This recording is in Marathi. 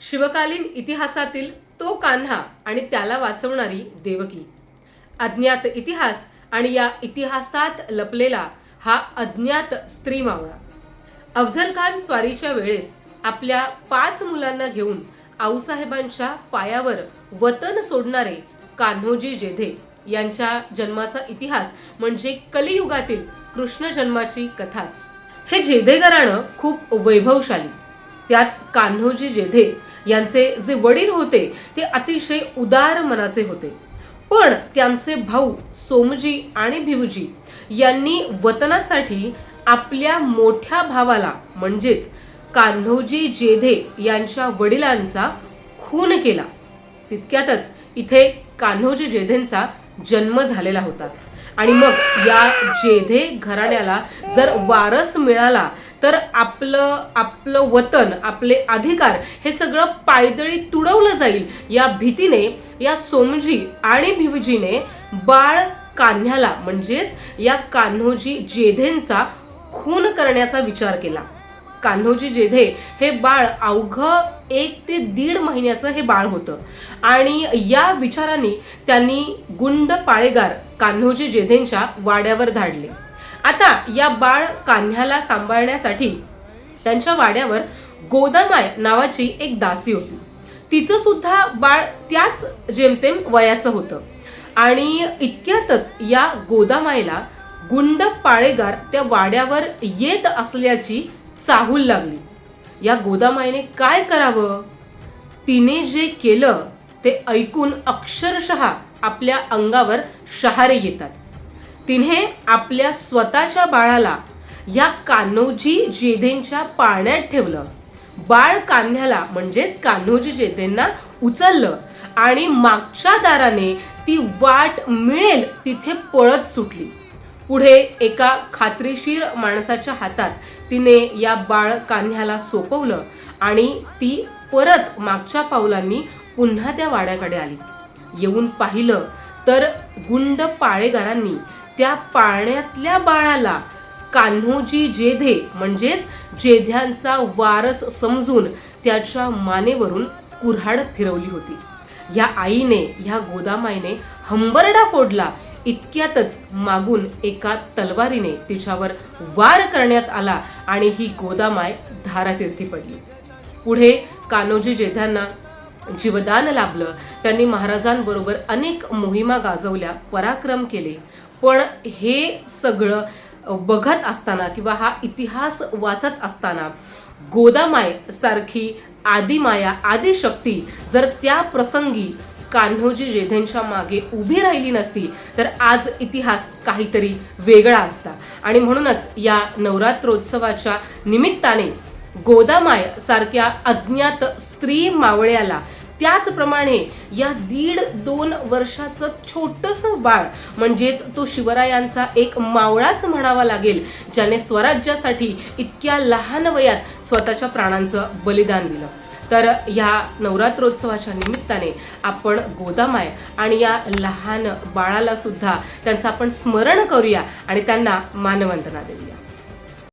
शिवकालीन इतिहासातील तो कान्हा आणि त्याला वाचवणारी देवकी. अज्ञात इतिहास आणि या इतिहासात लपलेला हा अज्ञात स्त्री मावळा. अफझल खान स्वारीच्या वेळेस आपल्या पाच मुलांना घेऊन आऊसाहेबांच्या पायावर वतन सोडणारे कान्होजी जेधे यांच्या जन्माचा इतिहास म्हणजे कलियुगातील कृष्ण जन्माची कथाच. हे जेधे घराणं खूप वैभवशाली. त्यात कान्होजी जेधे यांचे जे वडील होते ते अतिशय उदार मनाचे होते. पण त्यांचे भाऊ सोमजी आणि भिवजी यांनी वतनासाठी आपल्या मोठ्या भावाला म्हणजेच कान्होजी जेधे यांच्या वडिलांचा खून केला. तितक्यातच इथे कान्होजी जेधेंचा जन्म झालेला होता. आणि मग या जेधे घराण्याला जर वारस मिळाला तर आपलं आपलं वतन आपले अधिकार हे सगळं पायदळी तुडवलं जाईल. या भीतीने या सोमजी आणि भिवजीने बाळ कान्ह्याला म्हणजेच या कान्होजी जेधेंचा खून करण्याचा विचार केला. कान्होजी जेधे हे बाळ अवघं एक ते दीड महिन्याचं हे बाळ होतं. आणि या विचारांनी त्यांनी गुंड पाळेगार कान्होजी जेधेंच्या वाड्यावर धाडले. आता या बाळ कान्ह्याला सांभाळण्यासाठी त्यांच्या वाड्यावर गोदामाय नावाची एक दासी होती. तिचं सुद्धा बाळ त्याच जेमतेम वयाचं होतं. आणि इतक्यातच या गोदामाईला गुंड पाळेगार त्या वाड्यावर येत असल्याची चाहूल लागली. या गोदामाईने काय करावं? तिने जे केलं ते ऐकून अक्षरशः आपल्या अंगावर शहारे येतात. तिने आपल्या स्वतःच्या बाळाला या कान्होजी जेधेंच्या पाळण्यात ठेवलं. बाळ कान्ह्याला म्हणजेच कान्होजी जेधेंना उचललं आणि मागच्या दाराने ती वाट मिळेल तिथे पळत सुटली. पुढे एका खात्रीशीर माणसाच्या हातात तिने या बाळ कान्ह्याला सोपवलं आणि ती परत मागच्या पावलांनी पुन्हा त्या वाड्याकडे आली. येऊन पाहिलं तर गुंड पाळेगारांनी त्या पाळण्यातल्या बाळाला कान्होजी जेधे म्हणजेच जेध्यांचा वारस समजून त्याच्या मानेवरून कुऱ्हाड फिरवली होती. या आईने ह्या गोदामाईने हंबरडा फोडला इतक्यातच मागून एका तलवारीने तिच्यावर वार करण्यात आला आणि ही गोदामाय धारातीर्थी पडली. पुढे कान्होजी जेध्यांना जीवदान लाभलं. त्यांनी महाराजांबरोबर अनेक मोहिमा गाजवल्या पराक्रम केले. पण हे सगळं बघत असताना किंवा हा इतिहास वाचत असताना गोदामाय सारखी आदिमाया आदिशक्ती जर त्या प्रसंगी कान्होजी जेधेंच्या मागे उभी राहिली नसती तर आज इतिहास काहीतरी वेगळा असता. आणि म्हणूनच या नवरात्रोत्सवाच्या निमित्ताने गोदामाय सारख्या अज्ञात स्त्री मावळ्याला त्याचप्रमाणे या दीड दोन वर्षाचं छोटस बाळ म्हणजेच तो शिवरायांचा एक मावळाच म्हणावा लागेल ज्याने स्वराज्यासाठी इतक्या लहान वयात स्वतःच्या प्राणांचं बलिदान दिलं. तर ह्या नवरात्रोत्सवाच्या निमित्ताने आपण गोदामाय आणि या लहान बाळाला सुद्धा त्यांचं आपण स्मरण करूया आणि त्यांना मानवंदना देऊया.